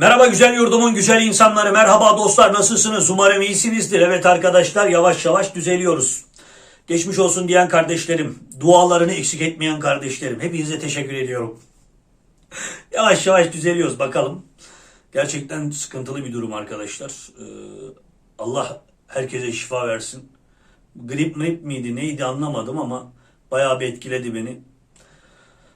Merhaba güzel yurdumun güzel insanları, merhaba dostlar nasılsınız? Umarım iyisinizdir. Evet arkadaşlar yavaş yavaş düzeliyoruz. Geçmiş olsun diyen kardeşlerim, dualarını eksik etmeyen kardeşlerim, hepinize teşekkür ediyorum. Yavaş yavaş düzeliyoruz bakalım. Gerçekten sıkıntılı bir durum arkadaşlar. Ee, Allah herkese şifa versin. Grip mrip miydi neydi anlamadım ama bayağı bir etkiledi beni.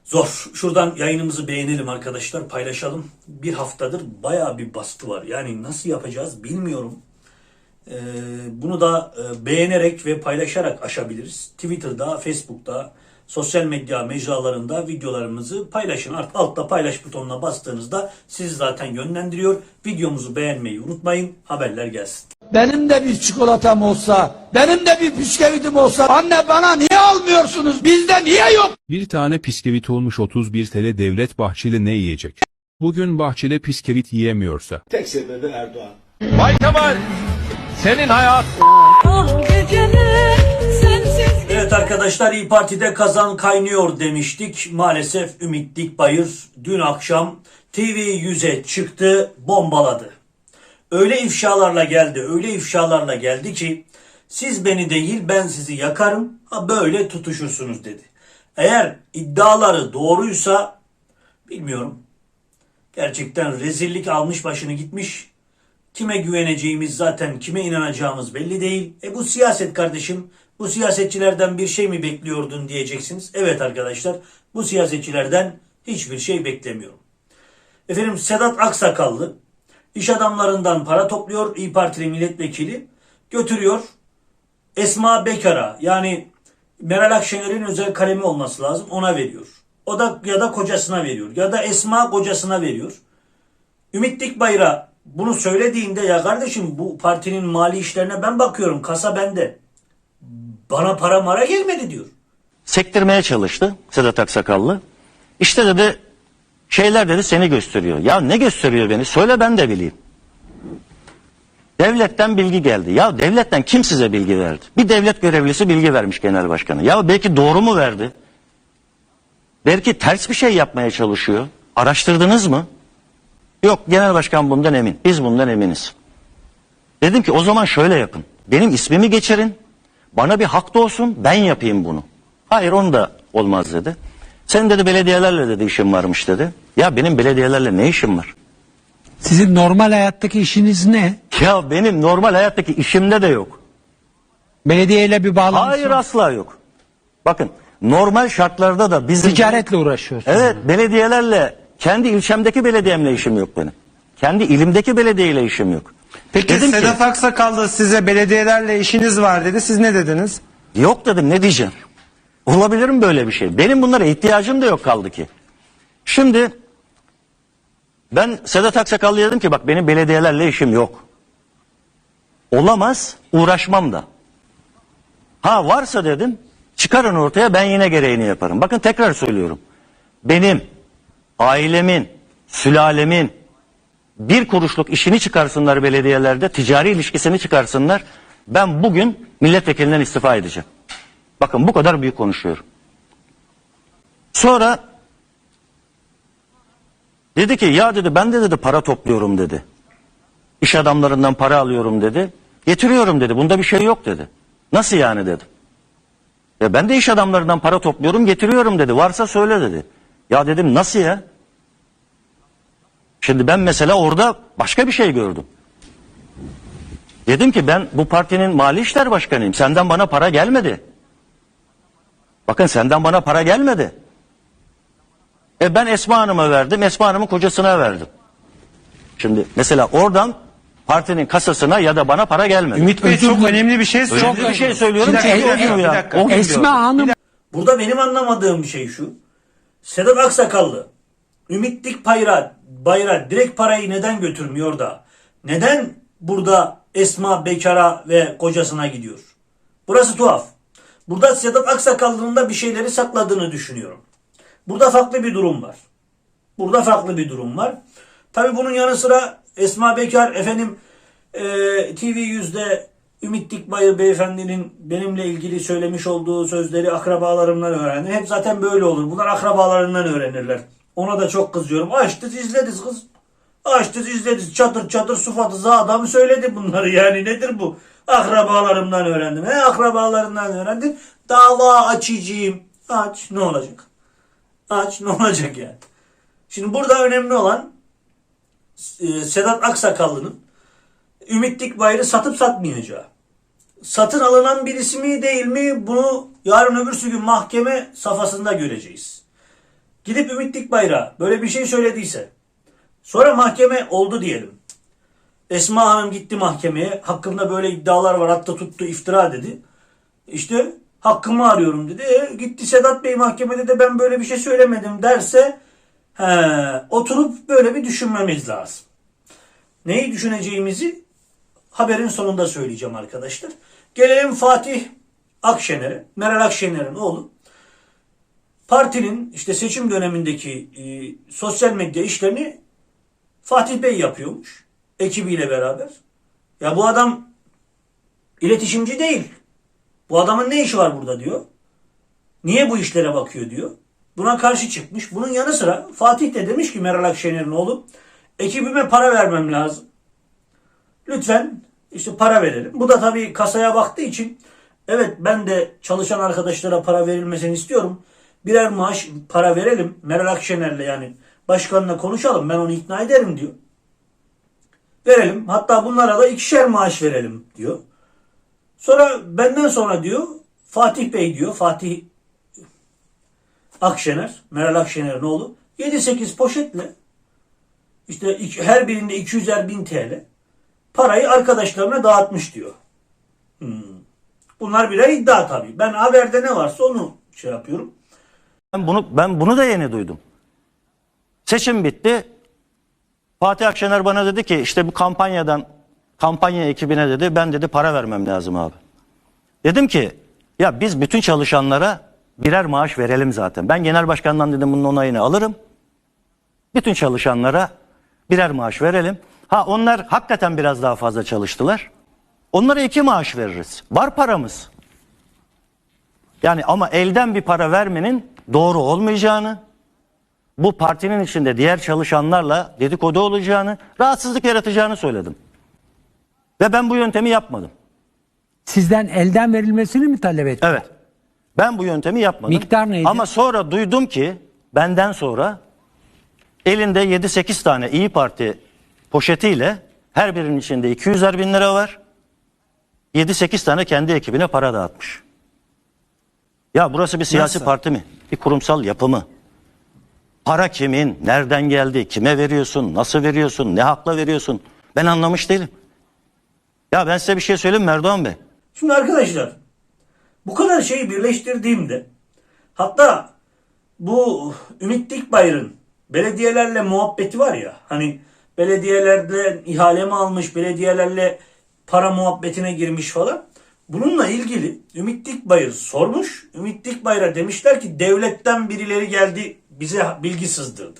Zor. Şuradan yayınımızı beğenelim arkadaşlar, paylaşalım. Bir haftadır bayağı bir baskı var. Yani nasıl yapacağız bilmiyorum. Ee, bunu da e, beğenerek ve paylaşarak aşabiliriz. Twitter'da, Facebook'ta, sosyal medya mecralarında videolarımızı paylaşın. Art, altta paylaş butonuna bastığınızda sizi zaten yönlendiriyor. Videomuzu beğenmeyi unutmayın. Haberler gelsin. Benim de bir çikolatam olsa, benim de bir bisküvitim olsa, anne bana niye almıyorsunuz? Bizde niye yok? Bir tane piskevit olmuş 31 TL Devlet Bahçeli ne yiyecek? Bugün Bahçeli piskevit yiyemiyorsa. Tek sebebi Erdoğan. Bay Kemal, senin hayat Ah sensiz Evet arkadaşlar İyi Parti'de kazan kaynıyor demiştik. Maalesef Ümit Dikbayır dün akşam TV 100'e çıktı bombaladı. Öyle ifşalarla geldi öyle ifşalarla geldi ki siz beni değil ben sizi yakarım ha böyle tutuşursunuz dedi. Eğer iddiaları doğruysa bilmiyorum. Gerçekten rezillik almış başını gitmiş. Kime güveneceğimiz zaten kime inanacağımız belli değil. E bu siyaset kardeşim. Bu siyasetçilerden bir şey mi bekliyordun diyeceksiniz. Evet arkadaşlar bu siyasetçilerden hiçbir şey beklemiyorum. Efendim Sedat Aksakallı iş adamlarından para topluyor. İyi Partili milletvekili götürüyor. Esma Bekar'a yani Meral Akşener'in özel kalemi olması lazım ona veriyor. O da ya da kocasına veriyor. Ya da Esma kocasına veriyor. Ümit Dikbayır'a bunu söylediğinde ya kardeşim bu partinin mali işlerine ben bakıyorum kasa bende. Bana para mara gelmedi diyor. sektirmeye çalıştı Sedat Aksakallı. İşte dedi şeyler dedi seni gösteriyor. Ya ne gösteriyor beni? Söyle ben de bileyim. Devletten bilgi geldi. Ya devletten kim size bilgi verdi? Bir devlet görevlisi bilgi vermiş genel başkanı. Ya belki doğru mu verdi? Belki ters bir şey yapmaya çalışıyor. Araştırdınız mı? Yok genel başkan bundan emin. Biz bundan eminiz. Dedim ki o zaman şöyle yapın. Benim ismimi geçirin. Bana bir hak doğsun ben yapayım bunu. Hayır onu da olmaz dedi. Sen dedi belediyelerle dedi işim varmış dedi. Ya benim belediyelerle ne işim var? Sizin normal hayattaki işiniz ne? Ya benim normal hayattaki işimde de yok. Belediyeyle bir bağlantısı Hayır var. asla yok. Bakın normal şartlarda da bizim... Ticaretle uğraşıyorsunuz. Evet belediyelerle kendi ilçemdeki belediyemle işim yok benim. Kendi ilimdeki belediyeyle işim yok. Peki Dedim ki- Sedat Aksakallı size belediyelerle işiniz var dedi. Siz ne dediniz? Yok dedim ne diyeceğim? Olabilir mi böyle bir şey? Benim bunlara ihtiyacım da yok kaldı ki. Şimdi ben Sedat Aksakallı'ya dedim ki bak benim belediyelerle işim yok. Olamaz uğraşmam da. Ha varsa dedim çıkarın ortaya ben yine gereğini yaparım. Bakın tekrar söylüyorum. Benim, ailemin, sülalemin bir kuruşluk işini çıkarsınlar belediyelerde, ticari ilişkisini çıkarsınlar. Ben bugün milletvekilinden istifa edeceğim. Bakın bu kadar büyük konuşuyorum. Sonra dedi ki ya dedi ben de dedi para topluyorum dedi. İş adamlarından para alıyorum dedi. Getiriyorum dedi. Bunda bir şey yok dedi. Nasıl yani dedim. Ya ben de iş adamlarından para topluyorum getiriyorum dedi. Varsa söyle dedi. Ya dedim nasıl ya? Şimdi ben mesela orada başka bir şey gördüm. Dedim ki ben bu partinin mali işler başkanıyım. Senden bana para gelmedi. Bakın senden bana para gelmedi. E ben Esma Hanım'a verdim. Esma Hanım'ın kocasına verdim. Şimdi mesela oradan partinin kasasına ya da bana para gelmedi. Ümit Bey çok önemli bir şey söyledi. Önemli bir şey söylüyorum Bir dakika, çünkü bir o dakika, bir ya. dakika. O gün Esma. Hanım Burada benim anlamadığım şey şu. Sedat Aksakallı Ümit Dikbayır'a bayra direkt parayı neden götürmüyor da? Neden burada Esma Bekar'a ve kocasına gidiyor? Burası tuhaf. Burada Sedat Aksakallı'nın da bir şeyleri sakladığını düşünüyorum. Burada farklı bir durum var. Burada farklı bir durum var. Tabi bunun yanı sıra Esma Bekar efendim e, TV yüzde Ümit Dikbayır beyefendinin benimle ilgili söylemiş olduğu sözleri akrabalarımdan öğrendim. Hep zaten böyle olur. Bunlar akrabalarından öğrenirler. Ona da çok kızıyorum. Açtı izlediniz kız. Açtı izledi çatır çatır sıfatı adamı söyledi bunları yani nedir bu? Akrabalarımdan öğrendim. He akrabalarından öğrendim. Dava açacağım. Aç ne olacak? Aç ne olacak yani? Şimdi burada önemli olan e, Sedat Aksakallı'nın Ümit Dikbayır'ı satıp satmayacağı. Satın alınan birisi mi değil mi bunu yarın öbürsü gün mahkeme safhasında göreceğiz. Gidip Ümit Dikbayır'a böyle bir şey söylediyse sonra mahkeme oldu diyelim. Esma Hanım gitti mahkemeye. Hakkımda böyle iddialar var hatta tuttu iftira dedi. İşte hakkımı arıyorum dedi. E, gitti Sedat Bey mahkemede de ben böyle bir şey söylemedim derse he, oturup böyle bir düşünmemiz lazım. Neyi düşüneceğimizi haberin sonunda söyleyeceğim arkadaşlar. Gelelim Fatih Akşener'e. Meral Akşener'in oğlu. Partinin işte seçim dönemindeki e, sosyal medya işlerini Fatih Bey yapıyormuş. Ekibiyle beraber. Ya bu adam iletişimci değil. Bu adamın ne işi var burada diyor. Niye bu işlere bakıyor diyor. Buna karşı çıkmış. Bunun yanı sıra Fatih de demiş ki Meral Akşener'in oğlu ekibime para vermem lazım. Lütfen işte para verelim. Bu da tabii kasaya baktığı için evet ben de çalışan arkadaşlara para verilmesini istiyorum. Birer maaş para verelim. Meral Akşener'le yani başkanla konuşalım. Ben onu ikna ederim diyor. Verelim. Hatta bunlara da ikişer maaş verelim diyor. Sonra benden sonra diyor Fatih Bey diyor. Fatih Akşener, Meral Akşener'in oğlu 7-8 poşetle işte her birinde 200'er bin TL parayı arkadaşlarına dağıtmış diyor. Hmm. Bunlar birer iddia tabii. Ben haberde ne varsa onu şey yapıyorum. Ben bunu ben bunu da yeni duydum. Seçim bitti. Fatih Akşener bana dedi ki işte bu kampanyadan kampanya ekibine dedi ben dedi para vermem lazım abi. Dedim ki ya biz bütün çalışanlara birer maaş verelim zaten. Ben genel başkandan dedim bunun onayını alırım. Bütün çalışanlara birer maaş verelim. Ha onlar hakikaten biraz daha fazla çalıştılar. Onlara iki maaş veririz. Var paramız. Yani ama elden bir para vermenin doğru olmayacağını, bu partinin içinde diğer çalışanlarla dedikodu olacağını, rahatsızlık yaratacağını söyledim. Ve ben bu yöntemi yapmadım. Sizden elden verilmesini mi talep etti? Evet. Ben bu yöntemi yapmadım. Miktar neydi? Ama sonra duydum ki benden sonra elinde 7-8 tane İyi Parti poşetiyle her birinin içinde 200'er bin lira var. 7-8 tane kendi ekibine para dağıtmış. Ya burası bir siyasi Nasıl? parti mi? Bir kurumsal yapı mı? Para kimin? Nereden geldi? Kime veriyorsun? Nasıl veriyorsun? Ne hakla veriyorsun? Ben anlamış değilim. Ya ben size bir şey söyleyeyim mi Bey. Şimdi arkadaşlar bu kadar şeyi birleştirdiğimde hatta bu Ümit Dikbayır'ın belediyelerle muhabbeti var ya hani belediyelerden ihale mi almış belediyelerle para muhabbetine girmiş falan. Bununla ilgili Ümit Dikbayır sormuş. Ümit Dikbayır'a demişler ki devletten birileri geldi bize bilgi sızdırdı.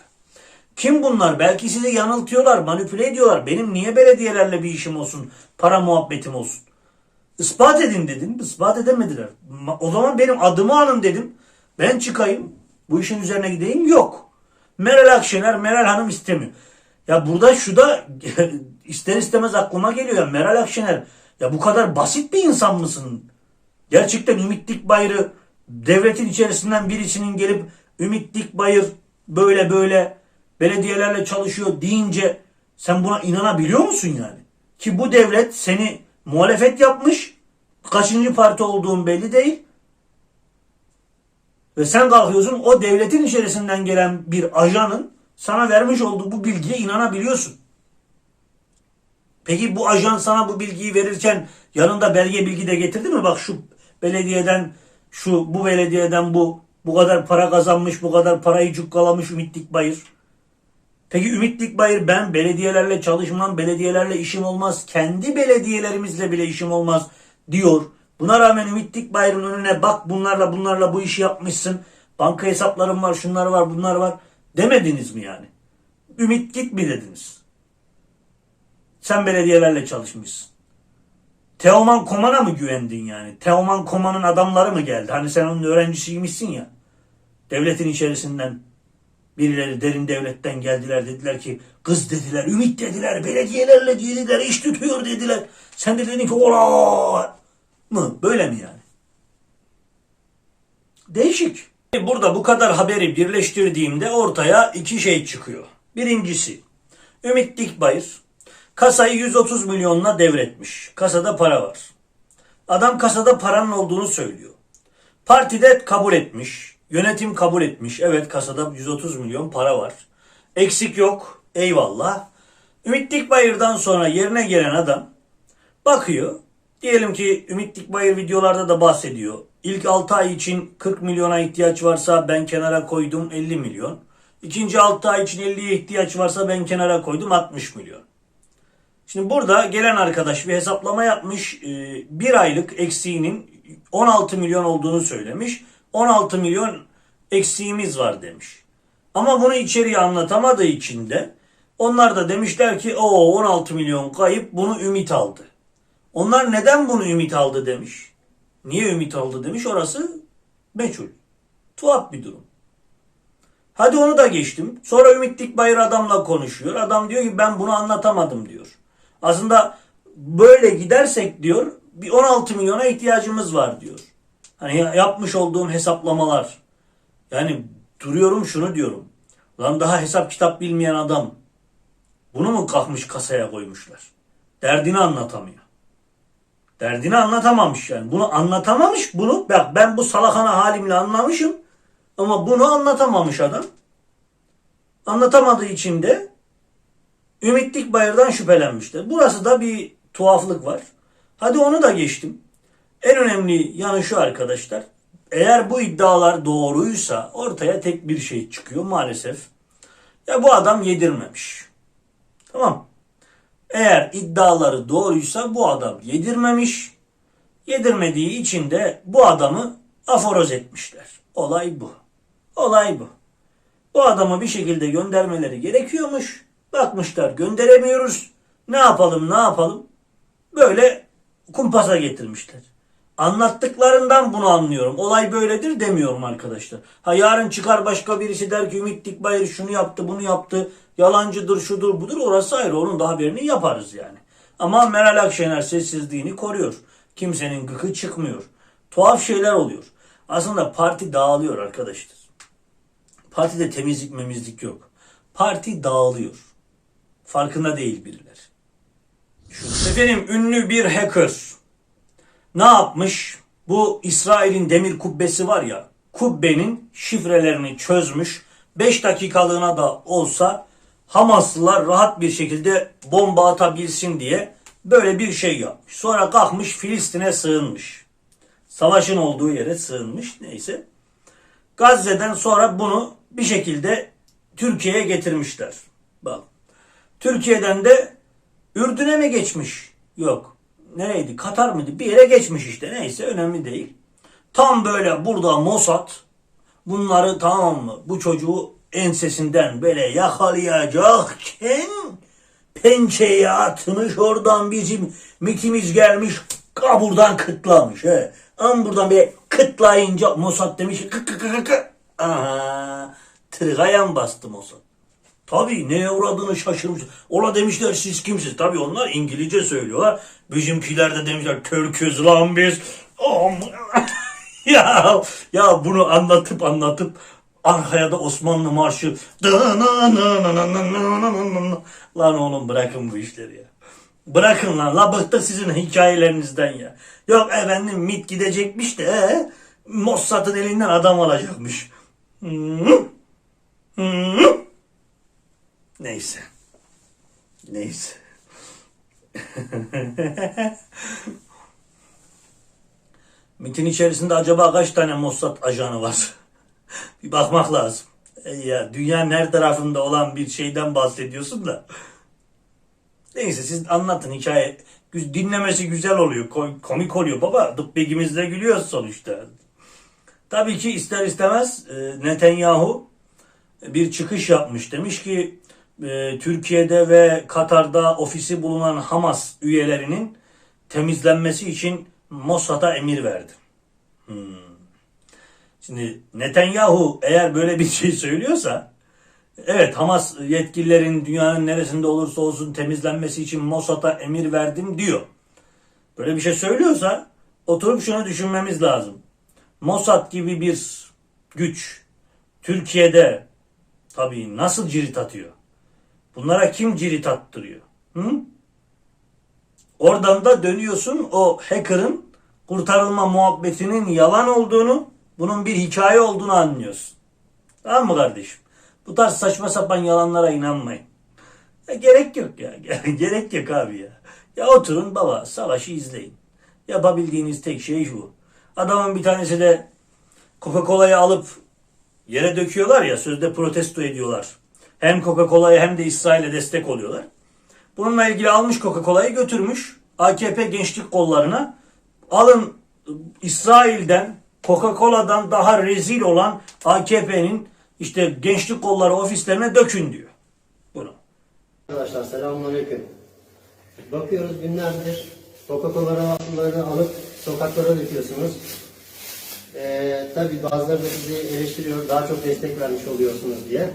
Kim bunlar? Belki sizi yanıltıyorlar, manipüle ediyorlar. Benim niye belediyelerle bir işim olsun, para muhabbetim olsun? Ispat edin dedim. Ispat edemediler. O zaman benim adımı alın dedim. Ben çıkayım. Bu işin üzerine gideyim. Yok. Meral Akşener, Meral Hanım istemiyor. Ya burada şu da ister istemez aklıma geliyor. Ya Meral Akşener ya bu kadar basit bir insan mısın? Gerçekten Ümit Dikbayır'ı devletin içerisinden birisinin gelip Ümit Dikbayır böyle böyle belediyelerle çalışıyor deyince sen buna inanabiliyor musun yani? Ki bu devlet seni muhalefet yapmış. Kaçıncı parti olduğun belli değil. Ve sen kalkıyorsun o devletin içerisinden gelen bir ajanın sana vermiş olduğu bu bilgiye inanabiliyorsun. Peki bu ajan sana bu bilgiyi verirken yanında belge bilgi de getirdi mi? Bak şu belediyeden şu bu belediyeden bu bu kadar para kazanmış bu kadar parayı cukkalamış Ümit Dikbayır. Peki Ümit Dikbayır ben belediyelerle çalışmam, belediyelerle işim olmaz, kendi belediyelerimizle bile işim olmaz diyor. Buna rağmen Ümit Dikbayır'ın önüne bak bunlarla bunlarla bu işi yapmışsın. Banka hesaplarım var, şunlar var, bunlar var demediniz mi yani? Ümit git mi dediniz? Sen belediyelerle çalışmışsın. Teoman Koman'a mı güvendin yani? Teoman Koman'ın adamları mı geldi? Hani sen onun öğrencisiymişsin ya. Devletin içerisinden Birileri derin devletten geldiler dediler ki kız dediler, ümit dediler, belediyelerle dediler, iş tutuyor dediler. Sen de dedin ki ola mı? Böyle mi yani? Değişik. Burada bu kadar haberi birleştirdiğimde ortaya iki şey çıkıyor. Birincisi Ümit Dikbayır kasayı 130 milyonla devretmiş. Kasada para var. Adam kasada paranın olduğunu söylüyor. Partide kabul etmiş. Yönetim kabul etmiş. Evet kasada 130 milyon para var. Eksik yok. Eyvallah. Ümit Dikbayır'dan sonra yerine gelen adam bakıyor. Diyelim ki Ümit Dikbayır videolarda da bahsediyor. İlk 6 ay için 40 milyona ihtiyaç varsa ben kenara koydum 50 milyon. İkinci 6 ay için 50'ye ihtiyaç varsa ben kenara koydum 60 milyon. Şimdi burada gelen arkadaş bir hesaplama yapmış. Ee, Bir aylık eksiğinin 16 milyon olduğunu söylemiş. 16 milyon eksiğimiz var demiş. Ama bunu içeriye anlatamadığı için de onlar da demişler ki o 16 milyon kayıp bunu Ümit aldı. Onlar neden bunu Ümit aldı demiş. Niye Ümit aldı demiş orası meçhul. Tuhaf bir durum. Hadi onu da geçtim. Sonra Ümit Dikbayır adamla konuşuyor. Adam diyor ki ben bunu anlatamadım diyor. Aslında böyle gidersek diyor bir 16 milyona ihtiyacımız var diyor. Hani ya- yapmış olduğum hesaplamalar. Yani duruyorum şunu diyorum. Lan daha hesap kitap bilmeyen adam bunu mu kalkmış kasaya koymuşlar? Derdini anlatamıyor. Derdini anlatamamış yani. Bunu anlatamamış bunu. Bak ben bu salakana halimle anlamışım. Ama bunu anlatamamış adam. Anlatamadığı için de Ümit Dikbayır'dan şüphelenmişler. Burası da bir tuhaflık var. Hadi onu da geçtim. En önemli yanı şu arkadaşlar. Eğer bu iddialar doğruysa ortaya tek bir şey çıkıyor maalesef. Ya bu adam yedirmemiş. Tamam. Eğer iddiaları doğruysa bu adam yedirmemiş. Yedirmediği için de bu adamı aforoz etmişler. Olay bu. Olay bu. Bu adamı bir şekilde göndermeleri gerekiyormuş. Bakmışlar gönderemiyoruz. Ne yapalım ne yapalım? Böyle kumpasa getirmişler. Anlattıklarından bunu anlıyorum. Olay böyledir demiyorum arkadaşlar. Ha yarın çıkar başka birisi der ki Ümit Dikbayır şunu yaptı bunu yaptı. Yalancıdır şudur budur orası ayrı. Onun da haberini yaparız yani. Ama Meral Akşener sessizliğini koruyor. Kimsenin gıkı çıkmıyor. Tuhaf şeyler oluyor. Aslında parti dağılıyor arkadaşlar. Partide temizlik memizlik yok. Parti dağılıyor. Farkında değil birileri. Efendim ünlü bir hacker ne yapmış? Bu İsrail'in demir kubbesi var ya, kubbenin şifrelerini çözmüş. 5 dakikalığına da olsa Hamaslılar rahat bir şekilde bomba atabilsin diye böyle bir şey yapmış. Sonra kalkmış Filistin'e sığınmış. Savaşın olduğu yere sığınmış neyse. Gazze'den sonra bunu bir şekilde Türkiye'ye getirmişler. Bak. Türkiye'den de Ürdün'e mi geçmiş? Yok. Nereydi? Katar mıydı? Bir yere geçmiş işte. Neyse önemli değil. Tam böyle burada Mossad bunları tamam mı? Bu çocuğu ensesinden böyle yakalayacakken pençeyi atmış oradan bizim mitimiz gelmiş kaburdan kıtlamış. He. Ama buradan bir kıtlayınca Mossad demiş ki kık kık kık kık. Aha. Tırgayan bastı Mossad. Tabii neye uğradığını şaşırmış. Ola demişler siz kimsiniz? Tabii onlar İngilizce söylüyorlar. Bizimkiler de demişler Türküz lan biz. Ya ya bunu anlatıp anlatıp arkaya da Osmanlı marşı lan oğlum bırakın bu işleri ya. Bırakın lan la bıktık sizin hikayelerinizden ya. Yok efendim MIT gidecekmiş de ee, Mossad'ın elinden adam alacakmış. Hı? Hı? Neyse. Neyse. MIT'in içerisinde acaba kaç tane Mossad ajanı var? bir bakmak lazım. E ya dünyanın her tarafında olan bir şeyden bahsediyorsun da. Neyse siz anlatın hikaye. Dinlemesi güzel oluyor. ko- Komik oluyor baba. Dıbbegimiz de gülüyoruz sonuçta. Tabii ki ister istemez e, Netanyahu bir çıkış yapmış. Demiş ki e, Türkiye'de ve Katar'da ofisi bulunan Hamas üyelerinin temizlenmesi için Mossad'a emir verdi. Hmm. Şimdi Netanyahu eğer böyle bir şey söylüyorsa Evet Hamas yetkililerin dünyanın neresinde olursa olsun temizlenmesi için Mossad'a emir verdim diyor. Böyle bir şey söylüyorsa oturup şunu düşünmemiz lazım. Mossad gibi bir güç Türkiye'de tabii nasıl cirit atıyor? Bunlara kim cirit attırıyor? Hı? Oradan da dönüyorsun o hacker'ın kurtarılma muhabbetinin yalan olduğunu, bunun bir hikaye olduğunu anlıyorsun. Tamam mı kardeşim? Bu tarz saçma sapan yalanlara inanmayın. Ya gerek yok ya. gerek yok abi ya. Ya oturun baba savaşı izleyin. Yapabildiğiniz tek şey şu. Adamın bir tanesi de Coca-Cola'yı alıp yere döküyorlar ya sözde protesto ediyorlar. Hem Coca-Cola'ya hem de İsrail'e destek oluyorlar. Bununla ilgili almış Coca-Cola'yı götürmüş AKP gençlik kollarına. Alın İsrail'den Coca-Cola'dan daha rezil olan AKP'nin işte gençlik kolları ofislerine dökün diyor. Bunu. Arkadaşlar selamünaleyküm. Bakıyoruz günlerdir Coca-Cola'ları alıp sokaklara döküyorsunuz. Ee, tabii bazıları da sizi eleştiriyor, daha çok destek vermiş oluyorsunuz diye.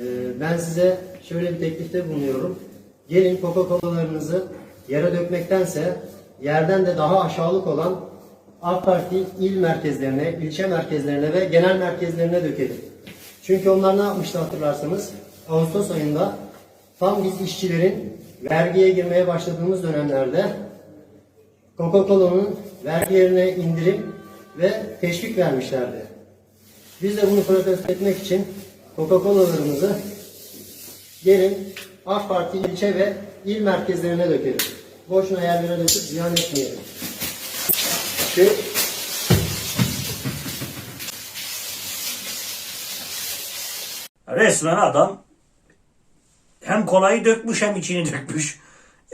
Ee, ben size şöyle bir teklifte bulunuyorum. Gelin Coca-Cola'larınızı yere dökmektense yerden de daha aşağılık olan AK Parti il merkezlerine, ilçe merkezlerine ve genel merkezlerine dökelim. Çünkü onlar ne yapmıştı hatırlarsanız Ağustos ayında tam biz işçilerin vergiye girmeye başladığımız dönemlerde Coca-Cola'nın vergilerine indirim ve teşvik vermişlerdi. Biz de bunu protesto etmek için Coca-Cola'larımızı gelin AK Parti ilçe ve il merkezlerine dökelim. Boşuna yerlere döküp ziyan etmeyelim. Şu Resmen adam hem kolayı dökmüş hem içini dökmüş.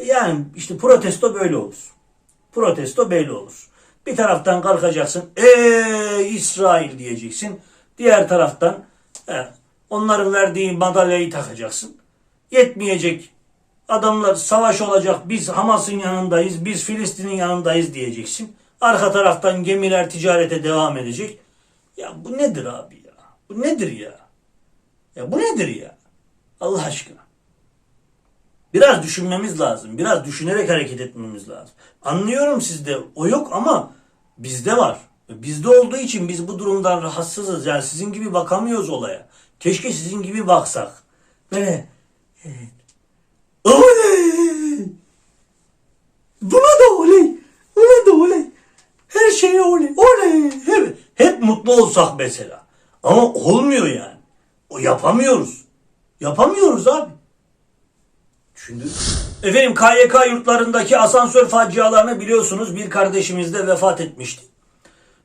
Yani işte protesto böyle olur. Protesto böyle olur. Bir taraftan kalkacaksın. Ey İsrail diyeceksin. Diğer taraftan onların verdiği madalyayı takacaksın. Yetmeyecek. Adamlar savaş olacak. Biz Hamas'ın yanındayız. Biz Filistin'in yanındayız diyeceksin. Arka taraftan gemiler ticarete devam edecek. Ya bu nedir abi ya? Bu nedir ya? Ya bu nedir ya? Allah aşkına. Biraz düşünmemiz lazım. Biraz düşünerek hareket etmemiz lazım. Anlıyorum sizde o yok ama bizde var. Bizde olduğu için biz bu durumdan rahatsızız. Yani sizin gibi bakamıyoruz olaya. Keşke sizin gibi baksak. Böyle evet. Oley! Buna da oley. Buna da oley. Her şeye oley. Oley. Hep, hep mutlu olsak mesela. Ama olmuyor yani. O yapamıyoruz. Yapamıyoruz abi. Şimdi efendim KYK yurtlarındaki asansör facialarını biliyorsunuz bir kardeşimiz de vefat etmişti.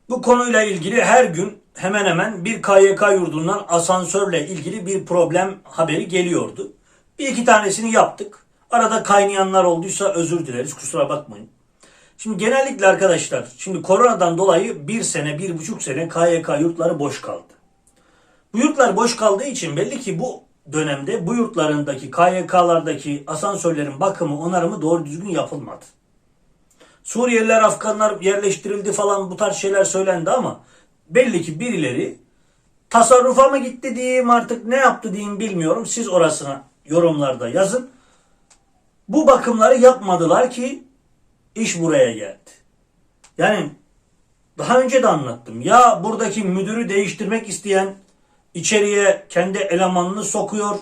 Bu konuyla ilgili her gün hemen hemen bir KYK yurdundan asansörle ilgili bir problem haberi geliyordu. Bir iki tanesini yaptık. Arada kaynayanlar olduysa özür dileriz kusura bakmayın. Şimdi genellikle arkadaşlar şimdi koronadan dolayı bir sene bir buçuk sene KYK yurtları boş kaldı. Bu yurtlar boş kaldığı için belli ki bu dönemde bu yurtlarındaki KYK'lardaki asansörlerin bakımı onarımı doğru düzgün yapılmadı. Suriyeliler, Afganlar yerleştirildi falan bu tarz şeyler söylendi ama belli ki birileri tasarrufa mı gitti diyeyim artık ne yaptı diyeyim bilmiyorum. Siz orasına yorumlarda yazın. Bu bakımları yapmadılar ki iş buraya geldi. Yani daha önce de anlattım. Ya buradaki müdürü değiştirmek isteyen içeriye kendi elemanını sokuyor.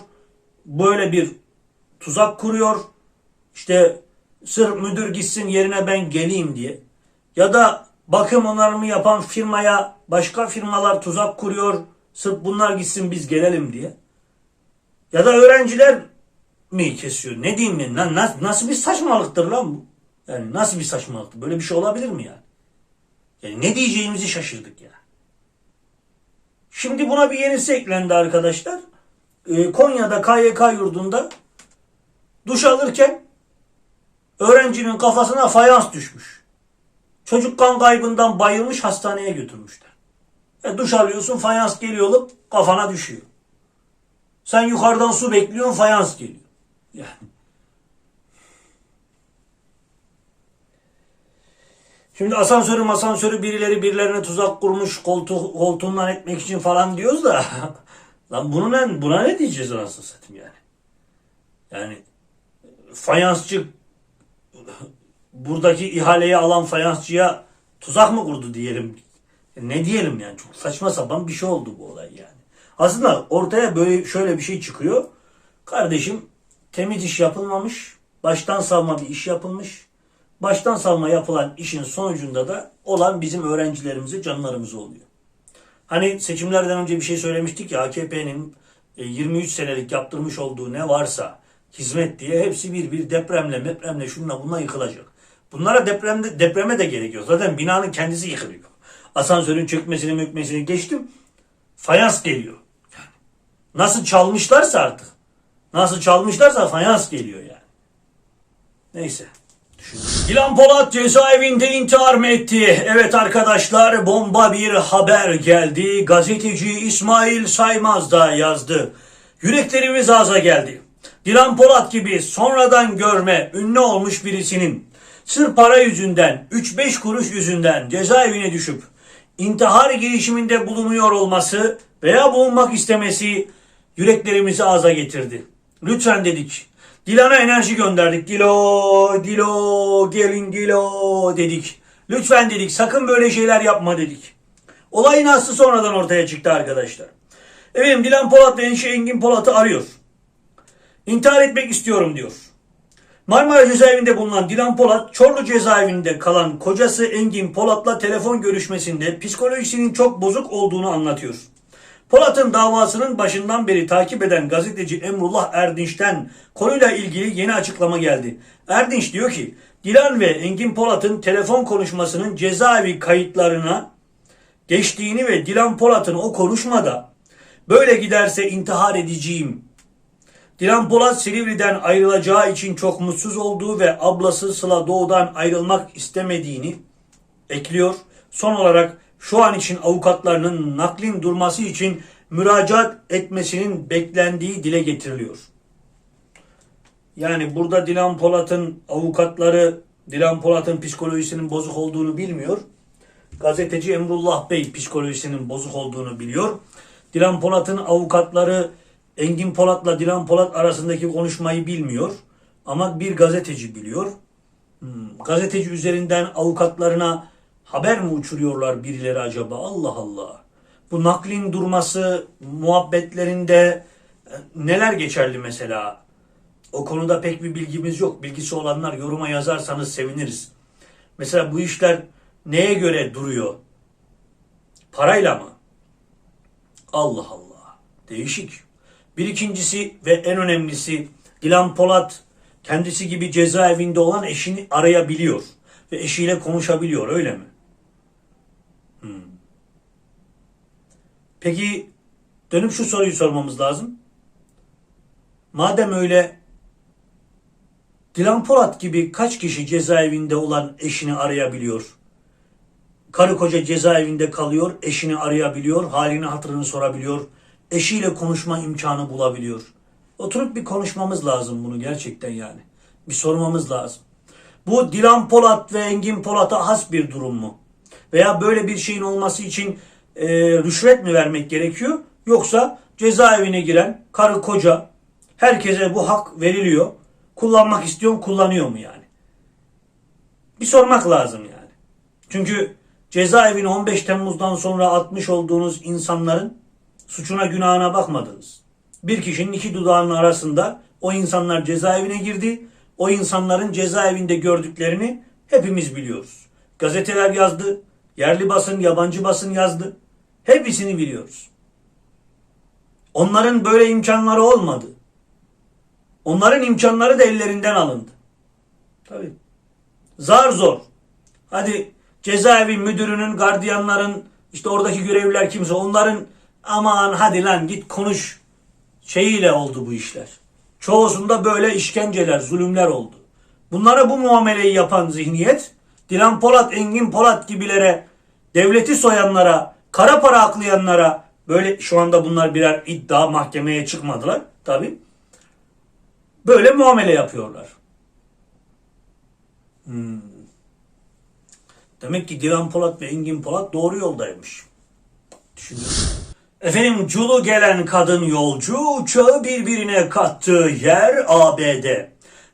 Böyle bir tuzak kuruyor. İşte sırf müdür gitsin yerine ben geleyim diye. Ya da bakım onarımı yapan firmaya başka firmalar tuzak kuruyor. Sırf bunlar gitsin biz gelelim diye. Ya da öğrenciler mi kesiyor? Ne diyeyim ben? Lan Nasıl, nasıl bir saçmalıktır lan bu? Yani nasıl bir saçmalıktır? Böyle bir şey olabilir mi yani? Yani ne diyeceğimizi şaşırdık ya. Şimdi buna bir yenisi eklendi arkadaşlar. Ee, Konya'da KYK yurdunda duş alırken öğrencinin kafasına fayans düşmüş. Çocuk kan kaybından bayılmış hastaneye götürmüşler. E, duş alıyorsun fayans geliyor olup kafana düşüyor. Sen yukarıdan su bekliyorsun fayans geliyor. Yani. Şimdi asansörü asansörü birileri birilerine tuzak kurmuş koltuğu, koltuğundan etmek için falan diyoruz da Lan bunu ne, buna ne diyeceğiz anasını satayım yani? Yani fayansçı buradaki ihaleyi alan fayansçıya tuzak mı kurdu diyelim. Ne diyelim yani çok saçma sapan bir şey oldu bu olay yani. Aslında ortaya böyle şöyle bir şey çıkıyor. Kardeşim temiz iş yapılmamış. Baştan savma bir iş yapılmış. Baştan savma yapılan işin sonucunda da olan bizim öğrencilerimize canlarımız oluyor. Hani seçimlerden önce bir şey söylemiştik ya AKP'nin e, 23 senelik yaptırmış olduğu ne varsa hizmet diye hepsi bir bir depremle depremle şununla bununla yıkılacak. Bunlara depremde, depreme de gerekiyor. Zaten binanın kendisi yıkılıyor. Asansörün çökmesini mükmesini geçtim. Fayans geliyor. Yani nasıl çalmışlarsa artık. Nasıl çalmışlarsa fayans geliyor yani. Neyse. Dilan Polat cezaevinde intihar mı etti? Evet arkadaşlar bomba bir haber geldi. Gazeteci İsmail Saymaz da yazdı. Yüreklerimiz ağza geldi. Dilan Polat gibi sonradan görme ünlü olmuş birisinin sır para yüzünden 3-5 kuruş yüzünden cezaevine düşüp intihar girişiminde bulunuyor olması veya bulunmak istemesi yüreklerimizi ağza getirdi. Lütfen dedik. Dilan'a enerji gönderdik. Dilo, Dilo, gelin Dilo dedik. Lütfen dedik sakın böyle şeyler yapma dedik. Olayın aslı sonradan ortaya çıktı arkadaşlar. Efendim Dilan Polat ve Enşe Engin Polat'ı arıyor. İntihar etmek istiyorum diyor. Marmara cezaevinde bulunan Dilan Polat, Çorlu cezaevinde kalan kocası Engin Polat'la telefon görüşmesinde psikolojisinin çok bozuk olduğunu anlatıyor. Polat'ın davasının başından beri takip eden gazeteci Emrullah Erdinç'ten konuyla ilgili yeni açıklama geldi. Erdinç diyor ki, Dilan ve Engin Polat'ın telefon konuşmasının cezaevi kayıtlarına geçtiğini ve Dilan Polat'ın o konuşmada böyle giderse intihar edeceğim Dilan Polat Silivri'den ayrılacağı için çok mutsuz olduğu ve ablası Sıla Doğu'dan ayrılmak istemediğini ekliyor. Son olarak şu an için avukatlarının naklin durması için müracaat etmesinin beklendiği dile getiriliyor. Yani burada Dilan Polat'ın avukatları Dilan Polat'ın psikolojisinin bozuk olduğunu bilmiyor. Gazeteci Emrullah Bey psikolojisinin bozuk olduğunu biliyor. Dilan Polat'ın avukatları Engin Polat'la Dilan Polat arasındaki konuşmayı bilmiyor. Ama bir gazeteci biliyor. Hmm, gazeteci üzerinden avukatlarına haber mi uçuruyorlar birileri acaba? Allah Allah. Bu naklin durması muhabbetlerinde e, neler geçerli mesela? O konuda pek bir bilgimiz yok. Bilgisi olanlar yoruma yazarsanız seviniriz. Mesela bu işler neye göre duruyor? Parayla mı? Allah Allah. Değişik. Bir ikincisi ve en önemlisi Dilan Polat kendisi gibi cezaevinde olan eşini arayabiliyor. Ve eşiyle konuşabiliyor öyle mi? Hmm. Peki dönüp şu soruyu sormamız lazım. Madem öyle Dilan Polat gibi kaç kişi cezaevinde olan eşini arayabiliyor? Karı koca cezaevinde kalıyor, eşini arayabiliyor, halini hatırını sorabiliyor, eşiyle konuşma imkanı bulabiliyor. Oturup bir konuşmamız lazım bunu gerçekten yani. Bir sormamız lazım. Bu Dilan Polat ve Engin Polat'a has bir durum mu? Veya böyle bir şeyin olması için e, rüşvet mi vermek gerekiyor? Yoksa cezaevine giren karı koca herkese bu hak veriliyor. Kullanmak istiyor kullanıyor mu yani? Bir sormak lazım yani. Çünkü cezaevine 15 Temmuz'dan sonra atmış olduğunuz insanların suçuna günahına bakmadınız. Bir kişinin iki dudağının arasında o insanlar cezaevine girdi. O insanların cezaevinde gördüklerini hepimiz biliyoruz. Gazeteler yazdı, yerli basın, yabancı basın yazdı. Hepsini biliyoruz. Onların böyle imkanları olmadı. Onların imkanları da ellerinden alındı. Tabii. Zar zor. Hadi cezaevi müdürünün, gardiyanların, işte oradaki görevliler kimse onların aman hadi lan git konuş şeyiyle oldu bu işler. Çoğusunda böyle işkenceler, zulümler oldu. Bunlara bu muameleyi yapan zihniyet, Dilan Polat, Engin Polat gibilere, devleti soyanlara, kara para aklayanlara, böyle şu anda bunlar birer iddia mahkemeye çıkmadılar tabi. Böyle muamele yapıyorlar. Hmm. Demek ki Dilan Polat ve Engin Polat doğru yoldaymış. Düşünüyorum. Efendim culu gelen kadın yolcu uçağı birbirine kattığı yer ABD.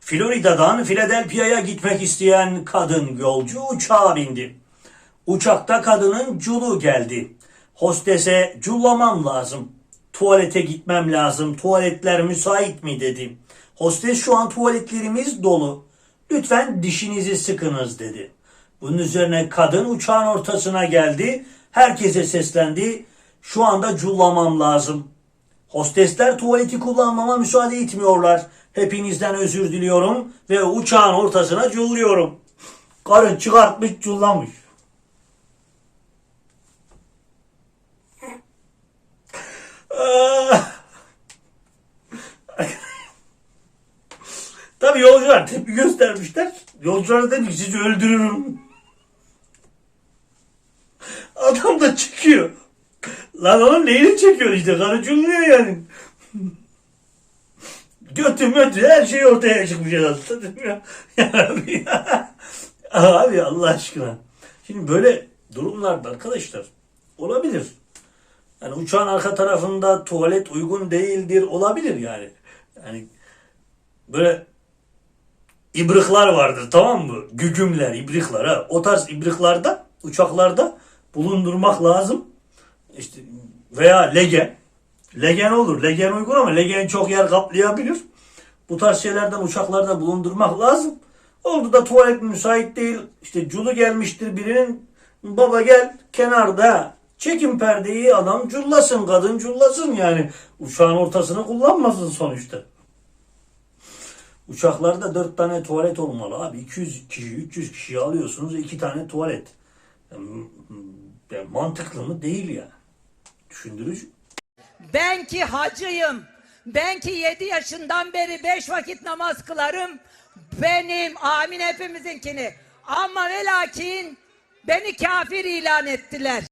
Florida'dan Philadelphia'ya gitmek isteyen kadın yolcu uçağa bindi. Uçakta kadının culu geldi. Hostese cullamam lazım. Tuvalete gitmem lazım. Tuvaletler müsait mi dedi. Hostes şu an tuvaletlerimiz dolu. Lütfen dişinizi sıkınız dedi. Bunun üzerine kadın uçağın ortasına geldi. Herkese seslendi. Şu anda cullamam lazım. Hostesler tuvaleti kullanmama müsaade etmiyorlar. Hepinizden özür diliyorum ve uçağın ortasına culluyorum. Karın çıkartmış cullamış. Tabii yolcular tepki göstermişler. Yolcular demiş sizi öldürürüm. Adam da çıkıyor. Lan onun neyini çekiyor işte karı cümlüyor yani. Götü mötü her şey ortaya çıkmış değil mi? Ya abi, ya. abi Allah aşkına. Şimdi böyle durumlarda arkadaşlar olabilir. Yani uçağın arka tarafında tuvalet uygun değildir olabilir yani. Yani böyle ibrikler vardır tamam mı? Gügümler, ibrikler ha. O tarz ibriklarda uçaklarda bulundurmak lazım. İşte veya legen. Legen olur. Legen uygun ama legen çok yer kaplayabilir. Bu tarz şeylerden uçaklarda bulundurmak lazım. Oldu da tuvalet müsait değil. İşte culu gelmiştir birinin. Baba gel kenarda çekin perdeyi adam cullasın kadın cullasın yani. Uçağın ortasını kullanmasın sonuçta. Uçaklarda dört tane tuvalet olmalı abi. 200 kişi, 300 kişi alıyorsunuz iki tane tuvalet. Yani, yani mantıklı mı? Değil ya. Düşündürücü. Ben ki hacıyım. Ben ki 7 yaşından beri 5 vakit namaz kılarım. Benim amin hepimizinkini. Ama ve lakin beni kafir ilan ettiler.